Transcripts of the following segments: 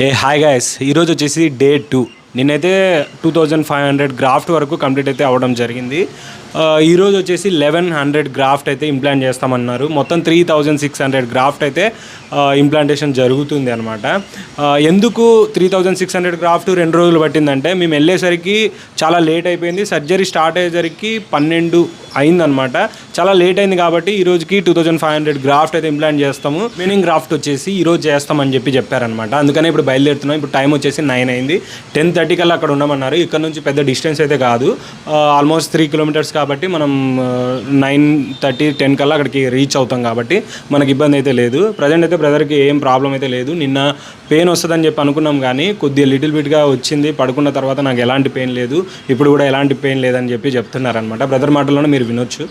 ఏ hi guys. ఈరోజు వచ్చేసి day two. నేనైతే two thousand five hundred graft వరకు కంప్లీట్ అయితే అవ్వడం జరిగింది. ఈరోజు వచ్చేసి లెవెన్ హండ్రెడ్ గ్రాఫ్ట్ అయితే ఇంప్లాంట్ చేస్తామన్నారు. మొత్తం three thousand six hundred graft అయితే ఇంప్లాంటేషన్ జరుగుతుంది అనమాట ఎందుకు three thousand six hundred graft రెండు రోజులు పట్టిందంటే మేము వెళ్ళేసరికి చాలా లేట్ అయిపోయింది. సర్జరీ స్టార్ట్ అయ్యేసరికి పన్నెండు అయిందనమాట చాలా లేట్ అయింది కాబట్టి ఈ రోజుకి two thousand five hundred graft అయితే ఇంప్లాంట్ చేస్తాము. మీనింగ్ గ్రాఫ్ట్ వచ్చేసి ఈరోజు చేస్తామని చెప్పి చెప్పారనమాట అందుకనే ఇప్పుడు బయలుదేరుతున్నాం. ఇప్పుడు టైం వచ్చేసి నైన్ అయింది. టెన్ థర్టీ కల్లా అక్కడ ఉండమన్నారు. ఇక్కడ నుంచి పెద్ద డిస్టెన్స్ అయితే కాదు. ఆల్మోస్ట్ త్రీ కిలోమీటర్స్ కాబట్టి మనం నైన్ థర్టీ టెన్ కల్లా అక్కడికి రీచ్ అవుతాం కాబట్టి మనకి ఇబ్బంది అయితే లేదు. ప్రజెంట్ అయితే బ్రదర్కి ఏం ప్రాబ్లం అయితే లేదు. నిన్న పెయిన్ వస్తుందని చెప్పి అనుకున్నాం కానీ కొద్దిగా లిటిల్ బిట్గా వచ్చింది. పడుకున్న తర్వాత నాకు ఎలాంటి పెయిన్ లేదు. ఇప్పుడు కూడా ఎలాంటి పెయిన్ లేదని చెప్పి చెప్తున్నారనమాట బ్రదర్ మాటల్లోనే మీరు వినొచ్చు.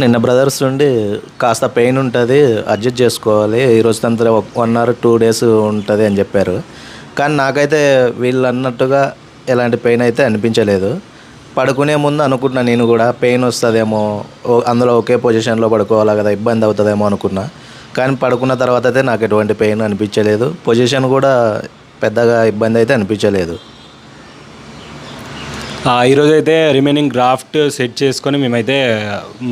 నిన్న బ్రదర్స్ నుండి కాస్త పెయిన్ ఉంటుంది. అడ్జస్ట్ చేసుకోవాలి. ఈ రోజు వన్ అవర్ టూ డేస్ ఉంటుంది అని చెప్పారు. కానీ నాకైతే వీళ్ళు అన్నట్టుగా ఎలాంటి పెయిన్ అయితే అనిపించలేదు. పడుకునే ముందు అనుకున్నా నేను కూడా పెయిన్ వస్తుందేమో ఓ- అందులో ఒకే పొజిషన్లో పడుకోవాలా కదా ఇబ్బంది అవుతుందేమో అనుకున్నా. కానీ పడుకున్న తర్వాత అయితే నాకు ఎటువంటి పెయిన్ అనిపించలేదు. పొజిషన్ కూడా పెద్దగా ఇబ్బంది అయితే అనిపించలేదు. ఈరోజు అయితే రిమైనింగ్ గ్రాఫ్ట్ సెట్ చేసుకొని మేమైతే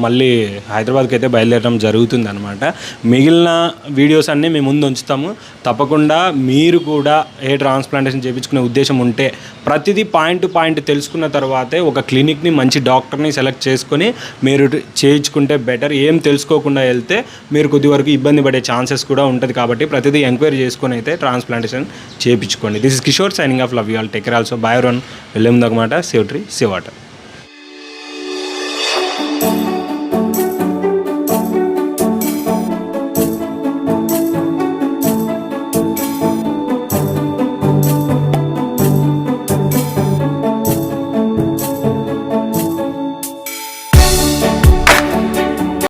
మళ్ళీ హైదరాబాద్కి అయితే బయలుదేరడం జరుగుతుంది అనమాట మిగిలిన వీడియోస్ అన్నీ మేము ముందు ఉంచుతాము. తప్పకుండా మీరు కూడా ఏ ట్రాన్స్ప్లాంటేషన్ చేయించుకునే ఉద్దేశం ఉంటే ప్రతిదీ పాయింట్ టు పాయింట్ తెలుసుకున్న తర్వాతే ఒక క్లినిక్ని మంచి డాక్టర్ని సెలెక్ట్ చేసుకొని మీరు చేయించుకుంటే బెటర్ ఏం తెలుసుకోకుండా వెళ్తే మీరు కొద్ది వరకు ఇబ్బంది పడే ఛాన్సెస్ కూడా ఉంటుంది కాబట్టి ప్రతిదీ ఎంక్వైరీ చేసుకొని అయితే ట్రాన్స్ప్లాంటేషన్ చేయించుకోండి. This is Kishore signing off love you all take also bye run save tree save